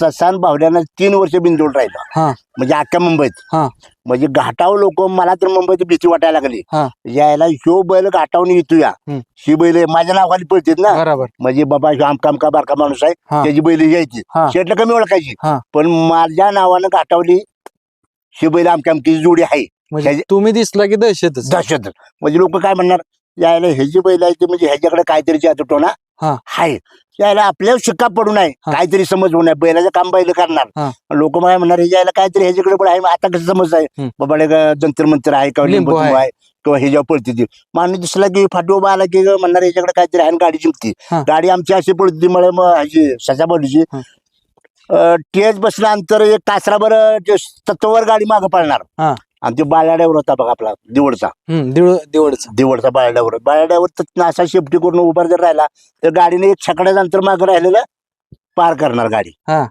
ससान बावड्यानं तीन वर्ष बिंदूड राहिलं हा. म्हणजे अख्ख्या मुंबईत हा. म्हणजे घाटाव लोक मला तर मुंबईत भीती वाटायला लागली हा. यायला ह्यो बैल घाटावून येतोया हम्म. ही बैल माझ्या नावाखाली पळतात ना बरोबर म्हणजे बाबा ह्यो आमका आमका बारका माणूस आहे हा. त्याची बैल यायची हा. शेटला कमी ओळखायची हा. पण माझ्या नावानं घाटावली ही बैल आमच्या आमची जोडी आहे म्हणजे तुम्ही दिसला की दहशतच दहशत म्हणजे लोक काय म्हणणार यायला ह्याची बैल आहे ते म्हणजे ह्याच्याकडे काहीतरी जातो ना हा. आहे यायला आपल्याला शिक्का पडू नये हा. काहीतरी समज होऊ नये बैलाचं काम बैल हा. करणार लोक मला म्हणणार हे यायला काहीतरी ह्याच्याकडे पण आहे आता कसं समज आहे. बाबा ग- जंतर मंतर आहे किंवा लिंबू लिंबू आहे. आहे किंवा ह्याच्यावर पळते ती माणूस दिसला की फाटी उभा आला की म्हणणार ह्याच्याकडे काहीतरी आहे आणि गाडी जिंकती हा. गाडी आमची अशी पळते मला मग ह्याची हा. टेज बसल्यानंतर एक तासराभर तत्वावर गाडी मागं पळणार हा. आणि ते बाल्याड्यावर होता बघा आपला दिवडचा. दिवडचं. दिवडचा बाळड्यावर बाळड्यावर तर असा शेफ्टी करून उभा जर राहिला तर गाडीने एक छकड्या अंतर मागे राहिलेलं पार करणार गाडी. हा.